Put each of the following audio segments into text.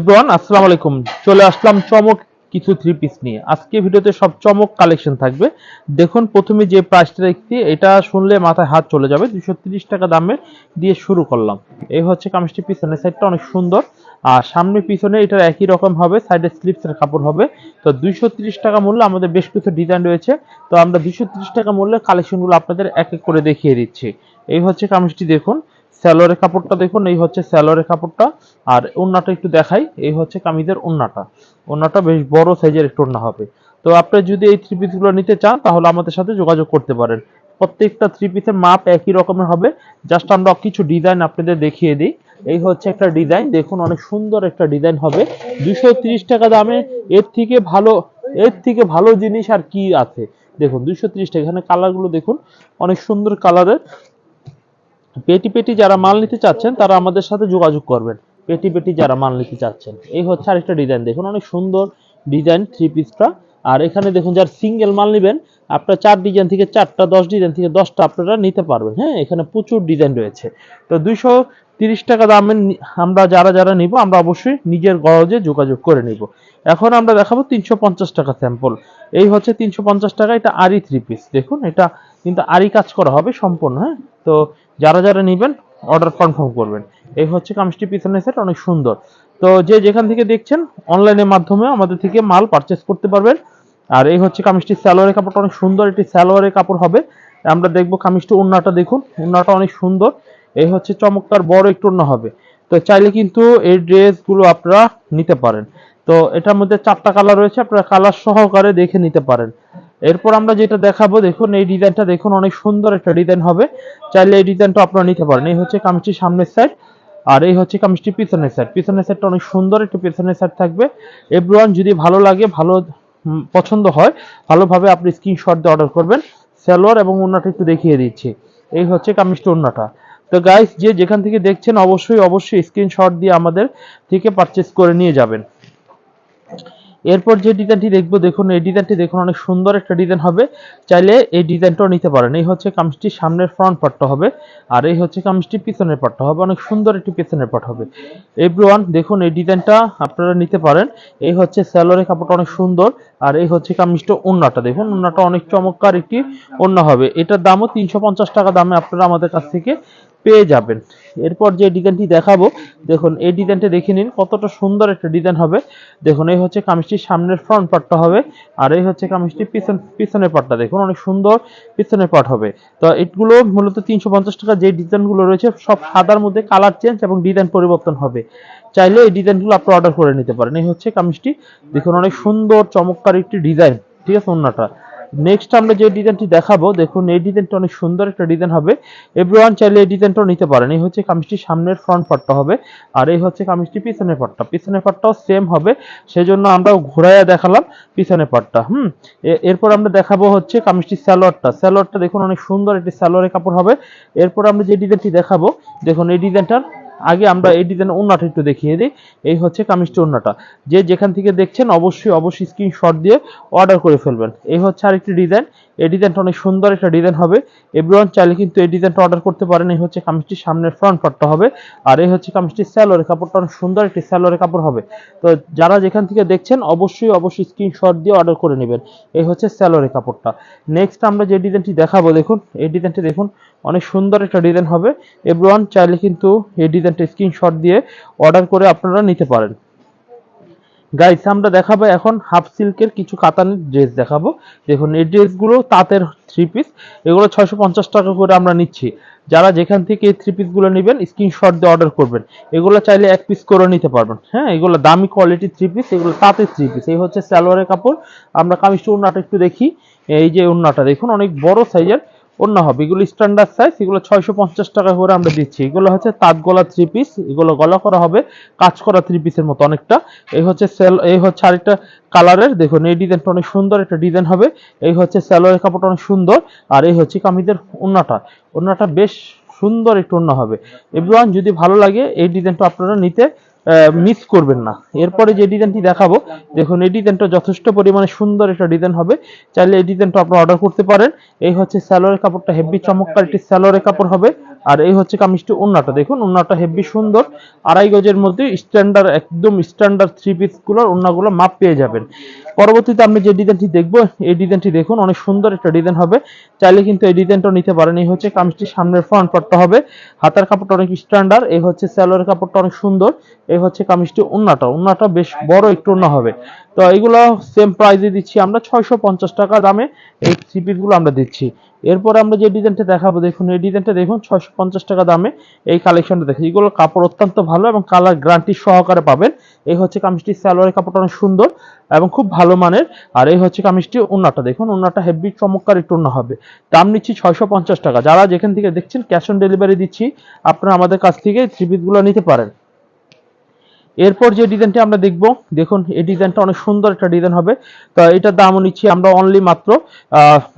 Everyone আলাইকুম। চলে আসলাম চমক কিছু থ্রি পিস নিয়ে। আজকে ভিডিওতে সব চমক কালেকশন থাকবে। দেখুন, প্রথমে যে প্রাইসটা দেখছি, এটা শুনলে মাথায় হাত চলে যাবে। দুশো টাকা দিয়ে শুরু করলাম। এই হচ্ছে কামিজটি সাইডটা অনেক সুন্দর। আর সামনে পিছনে এটার একই রকম হবে সাইডে স্লিপসের কাপড় হবে। তো দুইশো টাকা মূল্য আমাদের বেশ কিছু ডিজাইন রয়েছে। তো আমরা দুইশো টাকা মূল্যের কালেকশনগুলো আপনাদের এক এক করে দেখিয়ে দিচ্ছি। এই হচ্ছে কামিজটি, দেখুন। স্যালোয়ারের কাপড়টা দেখুন, এই হচ্ছে স্যালোয়ারের কাপড়টা। আর ওন্নাটা একটু দেখাই, এই হচ্ছে কামিজের ওন্নাটা ওন্নাটা বেশ বড় সাইজের একটু ওন্না হবে। তো আপনি যদি এই থ্রি পিসগুলো নিতে চান, তাহলে আমাদের সাথে যোগাযোগ করতে পারেন। প্রত্যেকটা থ্রি পিসের মাপ একই রকমের হবে। জাস্ট আমরা কিছু ডিজাইন আপনাদের দেখিয়ে দিই। এই হচ্ছে একটা ডিজাইন দেখুন অনেক সুন্দর একটা ডিজাইন হবে। দুশো টাকা দামে, এর থেকে ভালো, এর থেকে ভালো জিনিস আর কি আছে? দেখুন তিরিশ টাকা। এখানে কালারগুলো দেখুন, অনেক সুন্দর কালারের পেটি পেটি যারা মাল নিতে চাচ্ছেন, তারা আমাদের সাথে যোগাযোগ করবেন। পেটি পেটি যারা মাল নিতে চাচ্ছেন। এই হচ্ছে আরেকটা ডিজাইন দেখুন, অনেক সুন্দর ডিজাইন থ্রি পিসটা আর এখানে দেখুন, যারা সিঙ্গেল মাল নেবেন, আপনার চার ডিজাইন থেকে চারটা, দশ ডিজাইন থেকে দশটা আপনারা নিতে পারবেন। হ্যাঁ এখানে প্রচুর ডিজাইন রয়েছে। তো দুইশো তিরিশ টাকা দামের নি- আমরা যারা যারা নিব, আমরা অবশ্যই নিজের গরজে যোগাযোগ করে নিব। এখন আমরা দেখাবো তিনশো পঞ্চাশ টাকা স্যাম্পল এই হচ্ছে তিনশো পঞ্চাশ টাকা, এটা আরি থ্রি পিস দেখুন, এটা কিন্তু আরি কাজ করা হবে সম্পূর্ণ। হ্যাঁ তো যারা যারা নেবেন অর্ডার কনফার্ম করবেন। এই হচ্ছে কামিজটি পিছনের সেট অনেক সুন্দর। তো যে যেখান থেকে দেখছেন অনলাইনের মাধ্যমে আমাদের থেকে মাল পারচেস করতে পারবেন। আর এই হচ্ছে কামিজটি সালোয়ারের কাপড়টা, অনেক সুন্দর এটি সালোয়ারের কাপড় হবে। আমরা দেখব কামিজটি উন্নাটা দেখুন উন্নাটা অনেক সুন্দর। এই হচ্ছে চমৎকার বড় একটু উন্না হবে। তো চাইলে কিন্তু এই ড্রেসগুলো আপনারা নিতে পারেন। তো এটার মধ্যে চারটা কালার রয়েছে, আপনারা কালার সহকারে দেখে নিতে পারেন। এরপর আমরা যেটা দেখাবো, দেখুন, এই ডিজাইনটা দেখুন, অনেক সুন্দর একটা ডিজাইন হবে। চাইলে এই ডিজাইনটা আপনারা নিতে পারেন। এই হচ্ছে কামিজটির সামনের সাইড আর এই হচ্ছে কামিজটি পিছনের সাইড পিছনের সাইডটা অনেক সুন্দর একটু পিছনের সাইড থাকবে। এভরিওয়ান যদি ভালো লাগে, ভালো পছন্দ হয়, ভালোভাবে আপনি স্ক্রিনশট দিয়ে অর্ডার করবেন। সালোয়ার এবং ওন্নাটা একটু দেখিয়ে দিচ্ছি। এই হচ্ছে কামিজটি ওন্নাটা তো গাইস যে যেখান থেকে দেখছেন, অবশ্যই অবশ্যই স্ক্রিনশট দিয়ে আমাদের থেকে পারচেস করে নিয়ে যাবেন। এরপর যে ডিজাইনটি দেখব, দেখুন, এই ডিজাইনটি দেখুন, অনেক সুন্দর একটা ডিজাইন হবে। চাইলে এই ডিজাইনটাও নিতে পারেন। এই হচ্ছে কামিজটির সামনের ফ্রন্ট পার্টটা হবে, আর এই হচ্ছে কামিজটি পিছনের পার্টটা হবে। অনেক সুন্দর একটি পিছনের পার্ট হবে। এভরিওয়ান দেখুন, এই ডিজাইনটা আপনারা নিতে পারেন। এই হচ্ছে স্যালোয়ারের কাপড়টা অনেক সুন্দর, আর এই হচ্ছে কামিজটা ওন্নাটা দেখুন ওন্নাটা অনেক চমৎকার একটি ওন্না হবে। এটার দামও তিনশো পঞ্চাশ টাকা দামে আপনারা আমাদের কাছ থেকে পেয়ে যাবেন। এরপর যে ডিজাইনটি দেখাবো, দেখুন, এই ডিজাইনটা দেখে নিন, কতটা সুন্দর একটা ডিজাইন হবে। দেখুন, এই হচ্ছে কামিজটির সামনের ফ্রন্ট পার্টটা হবে, আর এই হচ্ছে কামিজটির পিছন, পিছনের পার্টটা দেখুন, অনেক সুন্দর পিছনের পার্ট হবে। তো এগুলো মূলত তিনশো পঞ্চাশ টাকা যে ডিজাইনগুলো রয়েছে, সব সাদার মধ্যে কালার চেঞ্জ এবং ডিজাইন পরিবর্তন হবে। চাইলে এই ডিজাইনগুলো আপনি অর্ডার করে নিতে পারেন। এই হচ্ছে কামিজটি। দেখুন, অনেক সুন্দর, চমৎকার একটি ডিজাইন, ঠিক আছে অন্যটা নেক্সট আমরা যে ডিজাইনটি দেখাবো, দেখুন এই ডিজাইনটা অনেক সুন্দর একটা ডিজাইন হবে। এভরিওয়ান চাইলে এই ডিজাইনটাও নিতে পারেন। এই হচ্ছে কামিজটির সামনের ফ্রন্ট পার্টটা হবে আর এই হচ্ছে কামিজটি পিছনের পার্টটা পিছনের পার্টটাও সেম হবে। সেজন্য আমরা ঘোরাইয়া দেখালাম পিছনের পার্টটা হুম? এরপর আমরা দেখাবো হচ্ছে কামিজটির স্যালোয়ারটা স্যালোয়ারটা দেখুন অনেক সুন্দর একটি স্যালোয়ারের কাপড় হবে। এরপর আমরা যে ডিজাইনটি দেখাবো, দেখুন এই ডিজাইনটার আগে আমরা এই ডিজাইন ওন্নাটা একটু দেখিয়ে দিই। এই হচ্ছে কামিজটি ওন্নাটা যে যেখান থেকে দেখছেন, অবশ্যই অবশ্যই স্ক্রিনশট দিয়ে অর্ডার করে ফেলবেন। এই হচ্ছে আরেকটি ডিজাইন। এই ডিজাইনটা অনেক সুন্দর একটা ডিজাইন হবে। এভরিওয়ান চাইলে কিন্তু এই ডিজাইনটা অর্ডার করতে পারেন। এই হচ্ছে কামিজটির সামনের ফ্রন্ট পার্টটা হবে। আর এই হচ্ছে কামিজটির স্যালোয়ারের কাপড়টা অনেক সুন্দর একটি স্যালোয়ারের কাপড় হবে। তো যারা যেখান থেকে দেখছেন, অবশ্যই অবশ্যই স্ক্রিনশট দিয়ে অর্ডার করে নেবেন। এই হচ্ছে স্যালোয়ারের কাপড়টা। নেক্সট আমরা যে ডিজাইনটি দেখাবো, দেখুন, এই ডিজাইনটি দেখুন, অনেক সুন্দর একটা ডিজাইন হবে। এভরিওয়ান চাইলে কিন্তু এই ডিজাইনটা স্ক্রিনশট দিয়ে অর্ডার করে আপনারা নিতে পারেন। গাইস আমরা দেখাবো এখন হাফ সিল্কের কিছু কাতানের ড্রেস দেখাবো। দেখুন, এই ড্রেসগুলো তাঁতের থ্রি পিস এগুলো ছয়শো পঞ্চাশ টাকা করে আমরা নিচ্ছি। যারা যেখান থেকে এই থ্রি পিসগুলো নেবেন স্ক্রিনশট দিয়ে অর্ডার করবেন। এগুলো চাইলে এক পিস করে নিতে পারবেন। হ্যাঁ এগুলো দামি কোয়ালিটি থ্রি পিস এগুলো তাঁতের থ্রি পিস এই হচ্ছে সালোয়ারের কাপড়। আমরা কামিজটা উন্নাটা একটু দেখি। এই যে উন্নাটা, দেখুন, অনেক বড় সাইজের অন্য হবে। এগুলো স্ট্যান্ডার্ড সাইজ এগুলো ছয়শো পঞ্চাশ টাকা করে আমরা দিচ্ছি। এগুলো হচ্ছে তাঁত গলা থ্রি পিস এগুলো গলা করা হবে, কাজ করা থ্রি পিসের মতো অনেকটা। এই হচ্ছে সেল এই হচ্ছে আরেকটা কালারের দেখুন, এই ডিজাইনটা অনেক সুন্দর একটা ডিজাইন হবে। এই হচ্ছে স্যালোয়ারের কাপড়টা অনেক সুন্দর। আর এই হচ্ছে কামিজের ওন্নাটা। ওন্নাটা বেশ সুন্দর একটু ওন্না হবে। এভরিওয়ান যদি ভালো লাগে, এই ডিজাইনটা আপনারা নিতে মিস করবেন না। এরপরে যে ডিজাইনটি দেখাবো, দেখুন, এই ডিজাইনটা যথেষ্ট পরিমাণে সুন্দর একটা ডিজাইন হবে। চাইলে এই ডিজাইনটা আপনারা অর্ডার করতে পারেন। এই হচ্ছে স্যালোয়ারের কাপড়টা হেভি চমৎকার একটি স্যালোয়ারের কাপড় হবে। আর এই হচ্ছে কামিজটি ওন্নাটা দেখুন ওন্নাটা হেভি সুন্দর। আড়াই গজের মধ্যে স্ট্যান্ডার্ড একদম স্ট্যান্ডার্ড থ্রি পিসগুলোর ওন্নাগুলো মাপ পেয়ে যাবেন। পরবর্তীতে আপনি যে ডিজাইনটি দেখব, এই ডিজাইনটি দেখুন, অনেক সুন্দর একটা ডিজাইন হবে। চাইলে কিন্তু এই ডিজাইনটাও নিতে পারেন। এই হচ্ছে কামিজটির সামনের ফ্রন্ট পার্টটা হবে। হাতার কাপড়টা অনেক স্ট্যান্ডার্ড এই হচ্ছে স্যালোয়ার কাপড়টা অনেক সুন্দর, এই হচ্ছে কামিজটি ওন্নাটা ওন্নাটা বেশ বড়, একটু ওন্না হবে। তো এইগুলো সেম প্রাইজে দিচ্ছি আমরা ছয়শো পঞ্চাশ টাকা দামে, এই থ্রি আমরা দিচ্ছি। এরপর আমরা যে ডিজাইনটা দেখাবো, দেখুন, এই ডিজাইনটা দেখুন, ছয়শো পঞ্চাশ টাকা দামে এই কালেকশনটা দেখুন। এগুলো কাপড় অত্যন্ত ভালো এবং কালার গ্যারান্টি সহকারে পাবেন। এই হচ্ছে কামিজটি সালোয়ারের কাপড়টা অনেক সুন্দর এবং খুব ভালো মানের। আর এই হচ্ছে কামিজটি ওন্নাটা দেখুন ওন্নাটা হেভি চমৎকার একটু ওন্না হবে। দাম নিচ্ছি ছয়শো পঞ্চাশ টাকা। যারা যেখান থেকে দেখছেন ক্যাশ অন ডেলিভারি দিচ্ছি, আপনারা আমাদের কাছ থেকে থ্রি পিসগুলো নিতে পারেন। এরপর যে ডিজাইনটি আমরা দেখব, দেখুন, এই ডিজাইনটা অনেক সুন্দর একটা ডিজাইন হবে। তো এটার দামও নিচ্ছি আমরা অনলি মাত্র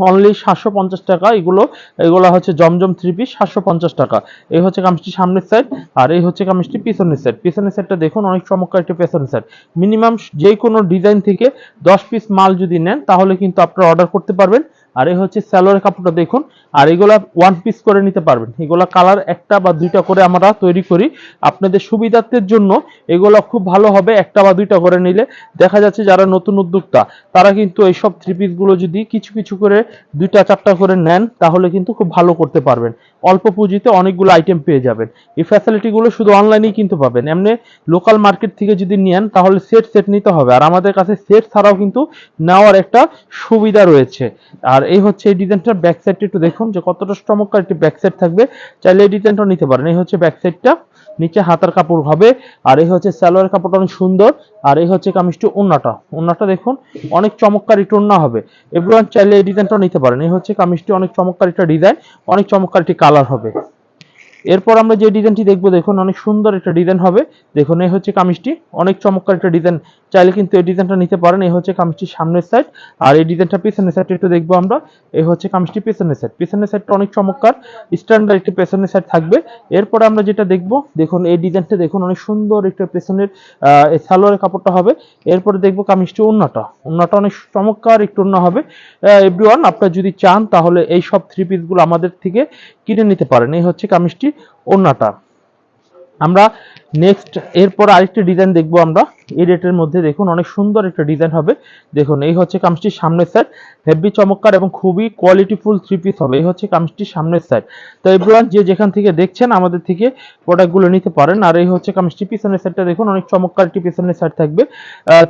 অনলি সাতশো পঞ্চাশ টাকা। এগুলো এগুলো হচ্ছে জমজম থ্রি পিস সাতশো পঞ্চাশ টাকা। এই হচ্ছে কামিজটি সামনের সাইড আর এই হচ্ছে কামিজটি পিছনের সাইড পিছনের সাইডটা দেখুন, অনেক চমৎকার একটি পেছনের সাইড মিনিমাম যে কোনো ডিজাইন থেকে দশ পিস মাল যদি নেন, তাহলে কিন্তু আপনারা অর্ডার করতে পারবেন। আর এই হচ্ছে স্যালোয়ারের কাপড়টা দেখুন আর এগুলা ওয়ান পিস করে নিতে পারবেন। এগুলা কালার একটা বা দুইটা করে আমরা তৈরি করি। আপনাদের সুবিধার্থের জন্য এগুলো খুব ভালো হবে একটা বা দুইটা করে নিলে। দেখা যাচ্ছে যারা নতুন উদ্যোক্তা, তারা কিন্তু এইসব থ্রি পিসগুলো যদি কিছু কিছু করে দুইটা, চারটা করে নেন, তাহলে কিন্তু খুব ভালো করতে পারবেন। অল্প পুঁজিতে অনেকগুলো আইটেম পেয়ে যাবেন। এই ফ্যাসিলিটিগুলো শুধু অনলাইনেই কিন্তু পাবেন। এমনি লোকাল মার্কেট থেকে যদি নেন, তাহলে সেট সেট নিতে হবে। আর আমাদের কাছে সেট ছাড়াও কিন্তু নেওয়ার একটা সুবিধা রয়েছে। আর এই হচ্ছে এই ডিজাইনটার ব্যাক সাইডটা একটু দেখুন। যে কতটা চমৎকার একটি ব্যাকসাইড থাকবে। চাইলে এই ডিজাইনটাও নিতে পারেন। এই হচ্ছে ব্যাকসাইডটা নিচে হাতার কাপড় হবে। আর এই হচ্ছে সালোয়ার কাপড়টা অনেক সুন্দর। আর এই হচ্ছে কামিজটি ওন্নাটা। ওন্নাটা দেখুন, অনেক চমৎকার একটু ওন্না হবে। এবার চাইলে এই ডিজাইনটাও নিতে পারেন। এই হচ্ছে কামিজটি অনেক চমৎকার একটা ডিজাইন অনেক চমৎকার একটি কালার হবে। এরপর আমরা যে ডিজাইনটি দেখব, দেখুন, অনেক সুন্দর একটা ডিজাইন হবে। দেখুন, এই হচ্ছে কামিজটি। অনেক চমৎকার একটা ডিজাইন। চাইলে কিন্তু এই ডিজাইনটা নিতে পারেন। এই হচ্ছে কামিজটি সামনের সাইড আর এই ডিজাইনটা পিছনের সাইড একটু দেখব আমরা। এই হচ্ছে কামিজটি পিছনের সাইড পিছনের সাইডটা অনেক চমৎকার। স্ট্যান্ডার্ড একটি পেছনের সাইড থাকবে। এরপর আমরা যেটা দেখব, দেখুন, এই ডিজাইনটা দেখুন, অনেক সুন্দর একটা পেছনের সালোয়ারের কাপড়টা হবে। এরপরে দেখব কামিজটি উন্নাটা অন্যটা অনেক চমৎকার একটু অন্য হবে। এভরিওয়ান আপনারা যদি চান, তাহলে এই সব থ্রি পিসগুলো আমাদের থেকে কিনে নিতে পারেন। এই হচ্ছে কামিজটি। ওন্নাটা আমরা নেক্সট এরপর আরেকটা ডিজাইন দেখব আমরা। এই রেটের মধ্যে দেখুন, অনেক সুন্দর একটা ডিজাইন হবে। দেখুন, এই হচ্ছে কামিজটির সামনের সাইড হেভি চমৎকার এবং খুবই কোয়ালিটিফুল থ্রি পিস হবে। এই হচ্ছে কামিজটির সামনের সাইড তো এভরিওয়ান যে যেখান থেকে দেখছেন, আমাদের থেকে প্রোডাক্টগুলো নিতে পারেন। আর এই হচ্ছে কামিজটি পিছনের সাইডটা দেখুন, অনেক চমৎকার একটি পিছনের সাইড থাকবে।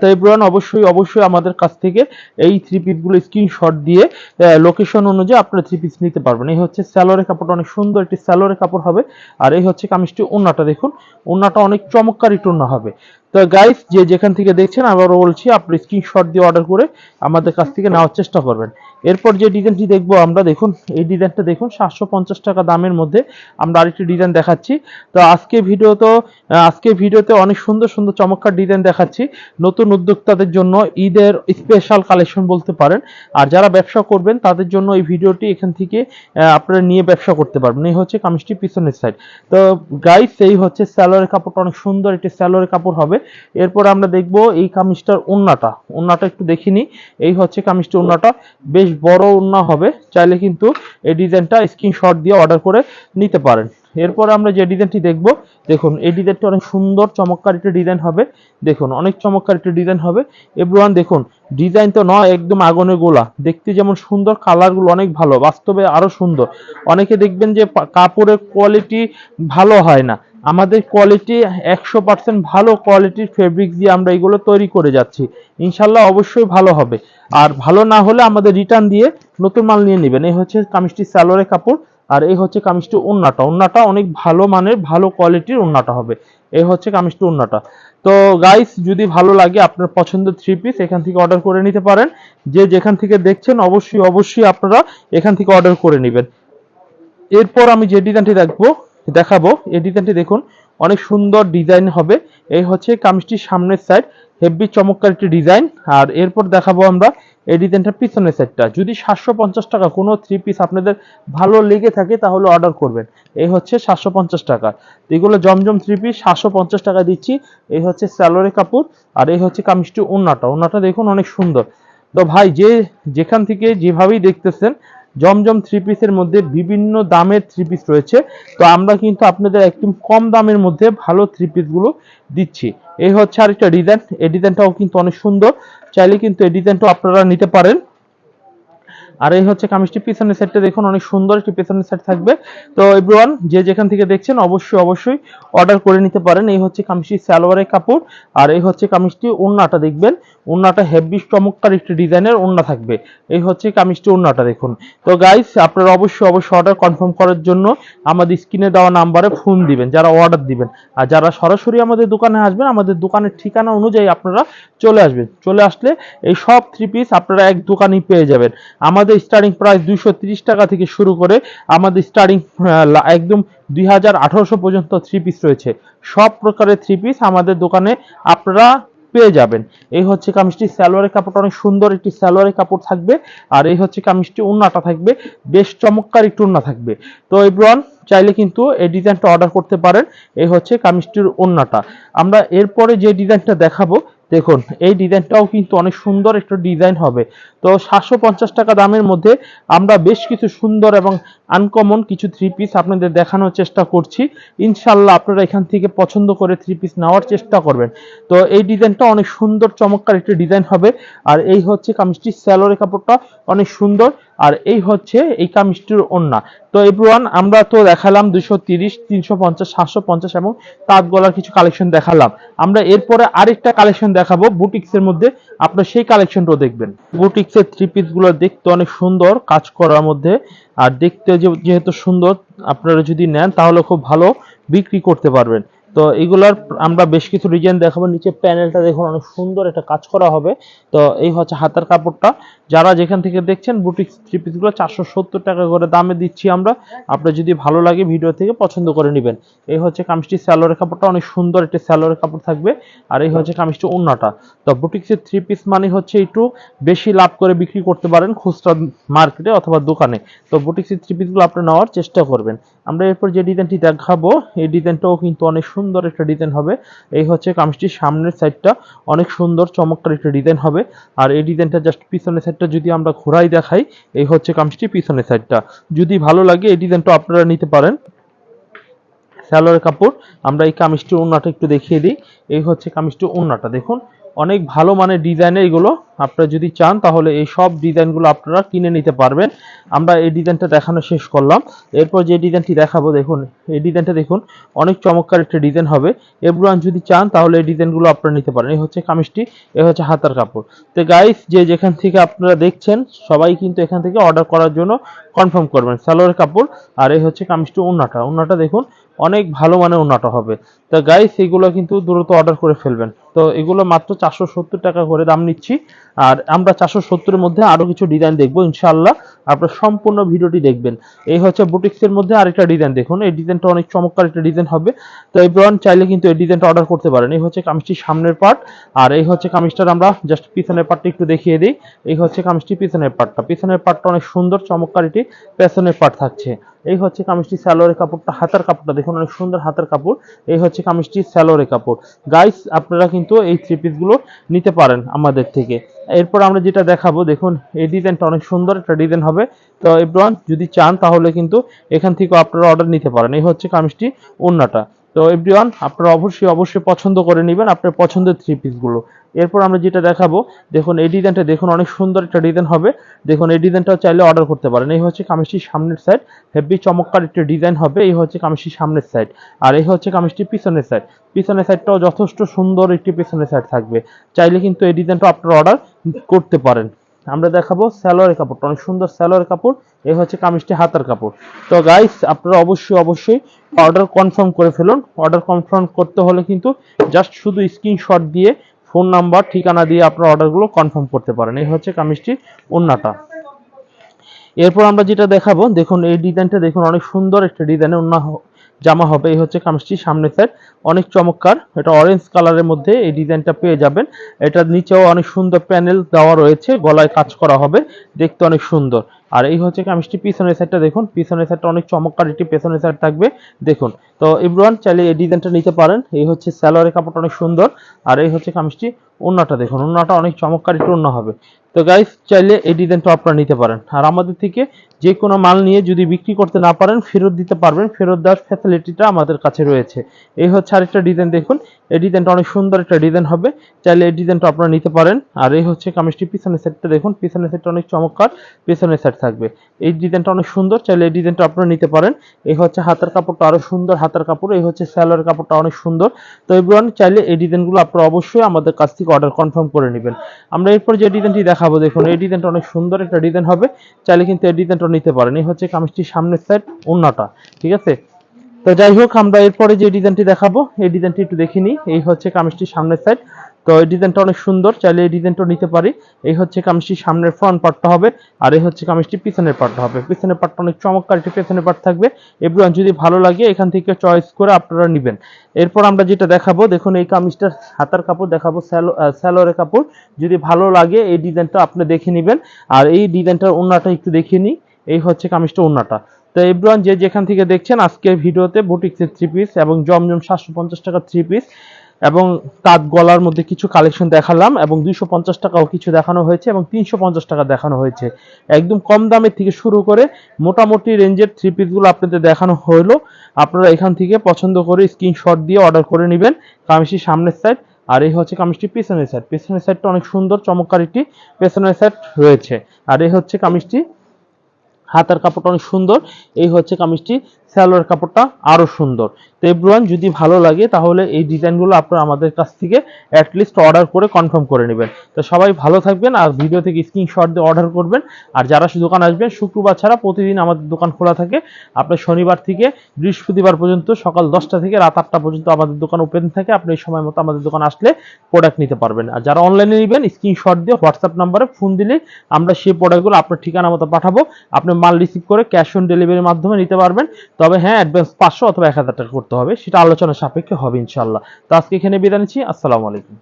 তো এভরিওয়ান অবশ্যই অবশ্যই আমাদের কাছ থেকে এই থ্রি পিসগুলো স্ক্রিনশট দিয়ে লোকেশন অনুযায়ী আপনারা থ্রি পিস নিতে পারবেন। এই হচ্ছে স্যালোয়ারের কাপড়টা, অনেক সুন্দর একটি স্যালোয়ারের কাপড় হবে। আর এই হচ্ছে কামিজটি ওন্নাটা দেখুন। ওন্নাটা অনেক চমৎকার ওন্না হবে। তো গাইস যে যেখান থেকে দেখছেন, আবারও বলছি, আপনি স্ক্রিনশট দিয়ে অর্ডার করে আমাদের কাছ থেকে নেওয়ার চেষ্টা করবেন। এরপর যে ডিজাইনটি দেখব আমরা, দেখুন, এই ডিজাইনটা দেখুন, সাতশো পঞ্চাশ টাকা দামের মধ্যে আমরা আরেকটি ডিজাইন দেখাচ্ছি। তো আজকে ভিডিও তো আজকে ভিডিওতে অনেক সুন্দর সুন্দর, চমৎকার ডিজাইন দেখাচ্ছি। নতুন উদ্যোক্তাদের জন্য ঈদের স্পেশাল কালেকশন বলতে পারেন। আর যারা ব্যবসা করবেন, তাদের জন্য এই ভিডিওটি এখান থেকে আপনারা নিয়ে ব্যবসা করতে পারবেন। এই হচ্ছে কামিজটি পিছনের সাইড তো গাইস এই হচ্ছে স্যালোয়ারের কাপড়টা, অনেক সুন্দর একটি স্যালোয়ারের কাপড় হবে। এরপর আমরা দেখব এই কামিজটার ওন্নাটা। ওন্নাটা একটু দেখিনি। এই হচ্ছে কামিজটি ওন্নাটা। বেশ বড় ওন্না হবে, চাইলে কিন্তু এই ডিজাইনটা স্ক্রিনশট দিয়ে অর্ডার করে নিতে পারেন। এরপর আমরা যে ডিজাইনটি দেখব, দেখুন, এই ডিজাইনটা অনেক সুন্দর, চমৎকার একটা ডিজাইন হবে। দেখুন, অনেক চমৎকার একটা ডিজাইন হবে। এভরিওয়ান, দেখুন ডিজাইন তো নয়, একদম আগুনে গোলা। দেখতে যেমন সুন্দর কালারগুলো অনেক ভালো, বাস্তবে আরও সুন্দর। অনেকে দেখবেন যে কাপড়ের কোয়ালিটি ভালো হয় না। আমাদের কোয়ালিটি একশো পার্সেন্ট ভালো কোয়ালিটির ফেব্রিক দিয়ে আমরা এগুলো তৈরি করে যাচ্ছি। ইনশাল্লাহ অবশ্যই ভালো হবে। আর ভালো না হলে আমাদের রিটার্ন দিয়ে নতুন মাল নিয়ে নেবেন। এই হচ্ছে কামিজটি স্যালোয়ারের কাপড় আর এই হচ্ছে কামিজটি ওন্নাটা। ওন্নাটা অনেক ভালো মানের, ভালো কোয়ালিটির ওন্নাটা হবে। এই হচ্ছে কামিজটি ওন্নাটা। তো গাইস যদি ভালো লাগে, আপনার পছন্দের থ্রি পিস এখান থেকে অর্ডার করে নিতে পারেন। যে যেখান থেকে দেখছেন, অবশ্যই অবশ্যই আপনারা এখান থেকে অর্ডার করে নেবেন। এরপর আমি যে ডিজাইনটি দেখব দেখাবো। এই ডিজাইনটি দেখুন, অনেক সুন্দর ডিজাইন হবে। এই হচ্ছে কামিজটির সামনের সাইড হেভি চমৎকার একটি ডিজাইন আর এরপর দেখাবো আমরা এই ডিজাইনটার পিছনের সাইডটা যদি সাতশো পঞ্চাশ টাকা কোনো থ্রি পিস আপনাদের ভালো লেগে থাকে, তাহলে অর্ডার করবেন। এই হচ্ছে সাতশো পঞ্চাশ টাকা। এগুলো জমজম থ্রি পিস সাতশো পঞ্চাশ টাকা দিচ্ছি। এই হচ্ছে স্যালোরে কাপড়, আর এই হচ্ছে কামিজটি ওন্নাটা। ওন্নাটা দেখুন অনেক সুন্দর। তো ভাই, যে যেখান থেকে যেভাবেই দেখতেছেন জমজম থ্রি পিসের মধ্যে বিভিন্ন দামের থ্রি পিস রয়েছে। তো আমরা কিন্তু আপনাদের একদম কম দামের মধ্যে ভালো থ্রি পিসগুলো দিচ্ছি। এই হচ্ছে আরেকটা ডিজাইন এই ডিজাইনটাও কিন্তু অনেক সুন্দর। চাইলে কিন্তু এই ডিজাইনটাও আপনারা নিতে পারেন। আর এই হচ্ছে কামিজটি, পিছনের সেটটা দেখুন, অনেক সুন্দর একটি পিছনের সেট থাকবে। তো এভরিওয়ান যে যেখান থেকে দেখছেন, অবশ্যই অবশ্যই অর্ডার করে নিতে পারেন। এই হচ্ছে কামিজটি সালোয়ারের কাপড়, আর এই হচ্ছে কামিজটি ওন্নাটা দেখবেন। ওন্নাটা হেভি চমৎকার একটি ডিজাইনের ওন্না থাকবে। এই হচ্ছে কামিজটি ওন্নাটা দেখুন। তো গাইস আপনারা অবশ্যই অবশ্যই অর্ডার কনফার্ম করার জন্য আমাদের স্ক্রিনে দেওয়া নাম্বারে ফোন দিবেন, যারা অর্ডার দিবেন। আর যারা সরাসরি আমাদের দোকানে আসবেন, আমাদের দোকানের ঠিকানা অনুযায়ী আপনারা চলে আসবেন। চলে আসলে এই সব থ্রি পিস আপনারা এক দোকানেই পেয়ে যাবেন। আমাদের স্টার্টিং প্রাইস দুইশো টাকা থেকে শুরু করে আমাদের স্টার্টিং একদম দুই পর্যন্ত থ্রি পিস রয়েছে। সব প্রকারের থ্রি পিস আমাদের দোকানে আপনারা পেয়ে যাবেন। এই হচ্ছে কামিজটি, সালোয়ারের কাপড়টা অনেক সুন্দর একটি সালোয়ারের কাপড় থাকবে আর এই হচ্ছে কামিজটি উন্নাটা থাকবে, বেশ চমৎকার একটু উন্না থাকবে। তো এভরিওয়ান চাইলে কিন্তু এই ডিজাইনটা অর্ডার করতে পারেন, এই হচ্ছে কামিজটির ওন্নাটা আমরা এরপরে যে ডিজাইনটা দেখাবো, দেখুন, এই ডিজাইনটাও কিন্তু অনেক সুন্দর একটা ডিজাইন হবে। তো সাতশো পঞ্চাশ টাকা দামের মধ্যে আমরা বেশ কিছু সুন্দর এবং আনকমন কিছু থ্রি পিস আপনাদের দেখানোর চেষ্টা করছি। ইনশাল্লাহ আপনারা এখান থেকে পছন্দ করে থ্রি পিস নেওয়ার চেষ্টা করবেন। তো এই ডিজাইনটা অনেক সুন্দর, চমৎকার একটি ডিজাইন হবে। আর এই হচ্ছে কামিজটির স্যালোরের কাপড়টা অনেক সুন্দর। আর এই হচ্ছে এই কামিজটির ওন্না তো এভরিওয়ান আমরা তো দেখালাম দুশো তিরিশ, তিনশো পঞ্চাশ, সাতশো পঞ্চাশ এবং তাঁত গলার কিছু কালেকশন দেখালাম। আমরা এরপরে আরেকটা কালেকশন দেখাবো বুটিক্সের মধ্যে। আপনারা সেই কালেকশনটাও দেখবেন। বুটিক্সের থ্রি পিসগুলো দেখতে অনেক সুন্দর কাজ করার মধ্যে। আর দেখতে যেহেতু সুন্দর, আপনারা যদি নেন তাহলে খুব ভালো বিক্রি করতে পারবেন। তো এগুলার আমরা বেশ কিছু ডিজাইন দেখাবো। নিচে প্যানেলটা দেখুন, অনেক সুন্দর একটা কাজ করা হবে। তো এই হচ্ছে হাতার কাপড়টা। যারা যেখান থেকে দেখছেন বুটিক্স থ্রি পিসগুলো চারশো সত্তর টাকা করে দামে দিচ্ছি আমরা। আপনার যদি ভালো লাগে ভিডিও থেকে পছন্দ করে নেবেন। এই হচ্ছে কামিজটি স্যালোয়ারের কাপড়টা, অনেক সুন্দর একটি স্যালোয়ারের কাপড় থাকবে। আর এই হচ্ছে কামিজটি ওন্নাটা তো বুটিক্সের থ্রি পিস মানে হচ্ছে একটু বেশি লাভ করে বিক্রি করতে পারেন খুচরা মার্কেটে অথবা দোকানে। তো বুটিক্সের থ্রি পিসগুলো আপনি নেওয়ার চেষ্টা করবেন। আমরা এরপর যে ডিজাইনটি দেখাবো, এই ডিজাইনটাও কিন্তু অনেক সুন্দর একটা ডিজাইন হবে। এই হচ্ছে কামিজটির সামনের সাইডটা, অনেক সুন্দর, চমৎকার একটা ডিজাইন হবে। আর এই ডিজাইনটা জাস্ট পিছনের সাইডটা যদি আমরা ঘোরাই দেখাই, এই হচ্ছে কামিজটি পিছনের সাইডটা। যদি ভালো লাগে, এই ডিজাইনটা আপনারা নিতে পারেন। স্যালোয়ার কাপড়, আমরা এই কামিজটির ওন্নাটা একটু দেখিয়ে দিই। এই হচ্ছে কামিজটির ওন্নাটা দেখুন। অনেক ভালো মানের ডিজাইনের এগুলো আপনারা যদি চান, তাহলে এই সব ডিজাইনগুলো আপনারা কিনে নিতে পারবেন। আমরা এই ডিজাইনটা দেখানো শেষ করলাম। এরপর যে ডিজাইনটি দেখাবো, দেখুন, এই ডিজাইনটা দেখুন, অনেক চমৎকার একটা ডিজাইন হবে। এভরিওয়ান যদি চান, তাহলে এই ডিজাইনগুলো আপনারা নিতে পারেন। এই হচ্ছে কামিজটি, এ হচ্ছে হাতার কাপড়। তো গাইস যে যেখান থেকে আপনারা দেখছেন, সবাই কিন্তু এখান থেকে অর্ডার করার জন্য কনফার্ম করবেন। সালোয়ার কাপড়, আর এই হচ্ছে কামিজটি ওন্নাটা ওন্নাটা দেখুন অনেক ভালো মানের ওন্নাটা হবে। তো গাইস এগুলো কিন্তু দ্রুত অর্ডার করে ফেলবেন। তো এগুলো মাত্র চারশো সত্তর টাকা করে দাম নিচ্ছি। আর আমরা চারশো সত্তরের মধ্যে আরও কিছু ডিজাইন দেখব, ইনশাআল্লাহ। আপনারা সম্পূর্ণ ভিডিওটি দেখবেন। এই হচ্ছে বুটিক্সের মধ্যে আরেকটা ডিজাইন দেখুন। এই ডিজাইনটা অনেক চমৎকার একটা ডিজাইন হবে। তো এই ব্রন চাইলে কিন্তু এই ডিজাইনটা অর্ডার করতে পারেন। এই হচ্ছে কামিজটির সামনের পার্ট আর এই হচ্ছে কামিজটার আমরা জাস্ট পিছনের পার্টটা একটু দেখিয়ে দিই। এই হচ্ছে কামিজটি পিছনের পার্টটা পিছনের পার্টটা অনেক সুন্দর, চমৎকার এটি পেছনের পার্ট থাকছে। এই হচ্ছে কামিজটি স্যালোয়ারের কাপড়টা, হাতার কাপড়টা। দেখুন, অনেক সুন্দর হাতার কাপড়। এই হচ্ছে কামিজটি স্যালোয়ারের কাপড়। গাইস আপনারা কিন্তু এই থ্রি পিসগুলো নিতে পারেন আমাদের থেকে। এরপর আমরা যেটা দেখাবো, দেখুন, এই ডিজাইনটা অনেক সুন্দর একটা ডিজাইন হবে। তো এভরিওয়ান যদি চান, তাহলে কিন্তু এখান থেকে আপনারা অর্ডার নিতে পারেন। এই হচ্ছে কামিজটি ওন্নাটা তো এভরিওয়ান আপনারা অবশ্যই অবশ্যই পছন্দ করে নেবেন আপনার পছন্দের থ্রি পিসগুলো এরপর আমরা যেটা দেখাবো, দেখুন এই ডিজাইনটা দেখুন অনেক সুন্দর একটা ডিজাইন হবে। দেখুন এই ডিজাইনটাও চাইলে অর্ডার করতে পারেন। এই হচ্ছে কামিজটির সামনের সাইড হেভি চমৎকার একটা ডিজাইন হবে। এই হচ্ছে কামিজটির সামনের সাইড আর এই হচ্ছে কামিজটির পিছনের সাইড পিছনের সাইডটাও যথেষ্ট সুন্দর একটি পিছনের সাইড থাকবে। চাইলে কিন্তু এই ডিজাইনটা আপনারা অর্ডার করতে পারেন। আমরা দেখাবো স্যালোয়ারের কাপড়টা। অনেক সুন্দর স্যালোয়ারের কাপড়। এই হচ্ছে কামিজটি হাতার কাপড়। তো গাইস আপনারা অবশ্যই অবশ্যই অর্ডার কনফার্ম করে ফেলুন। অর্ডার কনফার্ম করতে হলে কিন্তু জাস্ট শুধু স্ক্রিনশট দিয়ে ফোন নাম্বার ঠিকানা দিয়ে আপনার অর্ডারগুলো কনফার্ম করতে পারেন। এই হচ্ছে কামিজটি ওন্নাটা। এরপর আমরা যেটা দেখাবো, দেখুন, এই ডিজাইনটা দেখুন, অনেক সুন্দর একটা ডিজাইনের অন্য জামা হবে, এই হচ্ছে কামিজটি, সামনে সাইড অনেক চমৎকার, এটা অরেঞ্জ কালারের মধ্যে এই ডিজাইনটা পেয়ে যাবেন। এটার নিচেও অনেক সুন্দর প্যানেল দেওয়া রয়েছে, গলায় কাজ করা হবে, দেখতে অনেক সুন্দর। আর এই হচ্ছে কামিজটি, পিছনের সাইডটা দেখুন, পিছনের সাইডটা অনেক চমৎকার, একটি পেছনের সাইড থাকবে, দেখুন। তো এভরিওয়ান চাইলে এই ডিজাইনটা নিতে পারেন, এই হচ্ছে স্যালোয়ারের কাপড়টা অনেক সুন্দর, আর এই হচ্ছে কামিজটি ওন্নাটা দেখুন ওন্নাটা অনেক চমৎকার, একটু ওন্না হবে। তো গাইস চাইলে এই ডিজাইনটা আপনারা নিতে পারেন। আর আমাদের থেকে যে কোনো মাল নিয়ে যদি বিক্রি করতে না পারেন, ফেরত দিতে পারবেন। ফেরত দেওয়ার ফ্যাসিলিটিটা আমাদের কাছে রয়েছে। এই হচ্ছে আরেকটা ডিজাইন দেখুন। এই ডিজাইনটা অনেক সুন্দর একটা ডিজাইন হবে। চাইলে এই ডিজাইনটা আপনারা নিতে পারেন। আর এই হচ্ছে কামিজটি পিছনের সেটটা দেখুন। পিছনের সেটটা অনেক চমৎকার। পিছনের সেট থাকবে। এই ডিজাইনটা অনেক সুন্দর। চাইলে এই ডিজাইনটা আপনারা নিতে পারেন। এই হচ্ছে হাতের কাপড়টা আরও সুন্দর হাতের কাপড়। এই হচ্ছে স্যালোয়ার কাপড়টা অনেক সুন্দর। তো এভরিওয়ান চাইলে এই ডিজাইনগুলো আপনারা অবশ্যই আমাদের কাছ থেকে অর্ডার কনফার্ম করে নেবেন। আমরা এরপর যে ডিজাইনটি দেখাবো, দেখুন, এই ডিজাইনটা অনেক সুন্দর একটা ডিজাইন হবে। চাইলে কিন্তু এই ডিজাইনটা নিতে পারেন। এই হচ্ছে কামিজটির সামনের সাইড অন্যটা ঠিক আছে? তো যাই হোক, আমরা এরপরে যে ডিজাইনটি দেখাবো, এই ডিজাইনটি একটু দেখে নিই। এই হচ্ছে কামিজটির সামনের সাইড তো এই ডিজাইনটা অনেক সুন্দর, চাইলে এই ডিজাইনটা নিতে পারি। এই হচ্ছে কামিজটির সামনের ফ্রন্ট পার্টটা হবে, আর এই হচ্ছে কামিজটি পিছনের পার্টটা হবে। পিছনের পার্টটা অনেক চমৎকার, একটি পিছনের পার্ট থাকবে। এভরিওয়ান যদি ভালো লাগে, এখান থেকে চয়েস করে আপনারা নেবেন। এরপর আমরা যেটা দেখাবো, দেখুন এই কামিজটার হাতার কাপড়, দেখাবো স্যালো স্যালোয়ারের কাপড়। যদি ভালো লাগে, এই ডিজাইনটা আপনি দেখে নেবেন। আর এই ডিজাইনটার ওন্নাটা একটু দেখে নিই, এই হচ্ছে কামিজটা ওন্নাটা তো এভরিওয়ান, যে যেখান থেকে দেখছেন, আজকের ভিডিওতে বুটিক্সের থ্রি পিস এবং জমজম সাতশো পঞ্চাশ টাকা থ্রি পিস এবং তাঁত গলার মধ্যে কিছু কালেকশন দেখালাম এবং দুইশো পঞ্চাশ টাকাও কিছু দেখানো হয়েছে এবং তিনশো পঞ্চাশ টাকা দেখানো হয়েছে। একদম কম দামের থেকে শুরু করে মোটামুটি রেঞ্জের থ্রি পিসগুলো আপনাদের দেখানো হলো আপনারা এখান থেকে পছন্দ করে স্ক্রিনশট দিয়ে অর্ডার করে নেবেন কামিজটির সামনের সাইড আর এই হচ্ছে কামিজটি পিছনের সাইড পিছনের সাইডটা অনেক সুন্দর, চমৎকার একটি পেছনের সাইড রয়েছে। আর এই হচ্ছে কামিজটি, হাতার কাপড়টা অনেক সুন্দর। এই হচ্ছে কামিজটি স্যালোয়ার কাপড়টা আরও সুন্দর। তো এভরিওয়ান যদি ভালো লাগে, তাহলে এই ডিজাইনগুলো আপনারা আমাদের কাছ থেকে অ্যাটলিস্ট অর্ডার করে কনফার্ম করে নেবেন। তো সবাই ভালো থাকবেন আর ভিডিও থেকে স্ক্রিনশট দিয়ে অর্ডার করবেন। আর যারা দোকান আসবেন, শুক্রবার ছাড়া প্রতিদিন আমাদের দোকান খোলা থাকে। আপনার শনিবার থেকে বৃহস্পতিবার পর্যন্ত সকাল দশটা থেকে রাত আটটা পর্যন্ত আমাদের দোকান ওপেন থাকে। আপনি এই সময় মতো আমাদের দোকান আসলে প্রোডাক্ট নিতে পারবেন। আর যারা অনলাইনে নেবেন স্ক্রিনশট দিয়ে হোয়াটসঅ্যাপ নাম্বারে ফোন দিলে আমরা সেই প্রোডাক্টগুলো আপনার ঠিকানা মতো পাঠাবো। আপনি মাল রিসিভ করে ক্যাশ অন ডেলিভারির মাধ্যমে নিতে পারবেন। তবে হ্যাঁ অ্যাডভান্স পাঁচশো অথবা এক হাজার টাকা করতে হবে, সেটা আলোচনা সাপেক্ষে হবে ইনশাল্লাহ তো আজকে এখানে বিদায় নিচ্ছি, আসসালামু আলাইকুম।